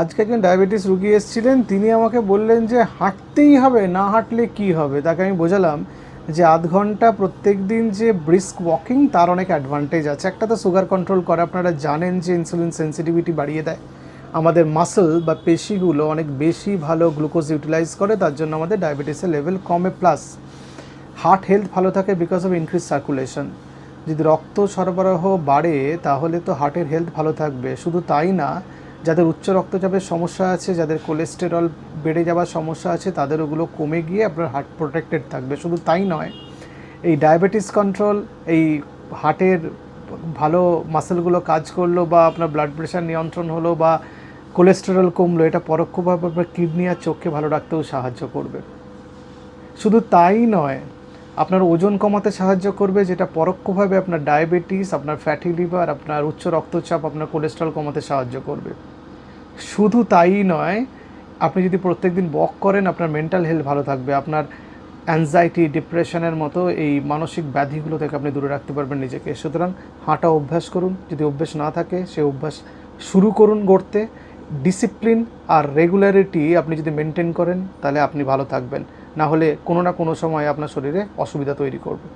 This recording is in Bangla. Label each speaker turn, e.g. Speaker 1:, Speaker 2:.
Speaker 1: আজকে একজন ডায়াবেটিস রুগী এসেছিলেন, তিনি আমাকে বললেন যে হাঁটতেই হবে, না হাঁটলে কি হবে? তাকে আমি বোঝালাম যে আধ ঘণ্টা প্রত্যেক দিন যে ব্রিস্ক ওয়াকিং তার অনেক অ্যাডভান্টেজ আছে। একটা তো সুগার কন্ট্রোল করে, আপনারা জানেন যে ইনসুলিন সেন্সিটিভিটি বাড়িয়ে দেয়। আমাদের মাসল বা পেশিগুলো অনেক বেশি ভালো গ্লুকোজ ইউটিলাইজ করে, তার জন্য আমাদের ডায়াবেটিসের লেভেল কমে। প্লাস হার্ট হেলথ ভালো থাকে বিকজ অফ ইনক্রিজ সার্কুলেশন যদি রক্ত সরবরাহ বাড়ে, তাহলে তো হার্টের হেলথ ভালো থাকবে। শুধু তাই না যাদের উচ্চ রক্তচাপের সমস্যা আছে, যাদের কোলেস্টেরল বেড়ে যাওয়ার সমস্যা আছে, তাদের ওগুলো কমে গিয়ে আপনার হার্ট প্রোটেক্টেড থাকবে। শুধু তাই নয়, এই ডায়াবেটিস কন্ট্রোল এই হার্টের ভালো মাসেলগুলো কাজ করল বা আপনার ব্লাড প্রেশার নিয়ন্ত্রণ হলো বা কোলেস্টেরল কমলো, এটা পরোক্ষভাবে আপনার কিডনি আর চোখকে ভালো রাখতেও সাহায্য করবে। শুধু তাই নয়, আপনার ওজন কমাতে সাহায্য করবে, যেটা পরোক্ষভাবে আপনার ডায়াবেটিস আপনার ফ্যাটি লিভার আপনার উচ্চ রক্তচাপ, আপনার কোলেস্ট্রল কমাতে সাহায্য করবে। শুধু তাই নয়, আপনি যদি প্রত্যেক দিন ওয়াক করেন, আপনার মেন্টাল হেলথ ভালো থাকবে, আপনার অ্যাংজাইটি ডিপ্রেশনের মতো এই মানসিক ব্যাধিগুলো থেকে আপনি দূরে রাখতে পারবেন নিজেকে। সুতরাং হাঁটা অভ্যাস করুন, যদি অভ্যাস না থাকে, সে অভ্যাস শুরু করুন গড়তে। ডিসিপ্লিন আর রেগুলারিটি আপনি যদি মেনটেন করেন, তাহলে আপনি ভালো থাকবেন। না হলে কোনো না কোনো সময় আপনার শরীরে অসুবিধা তৈরি করবে।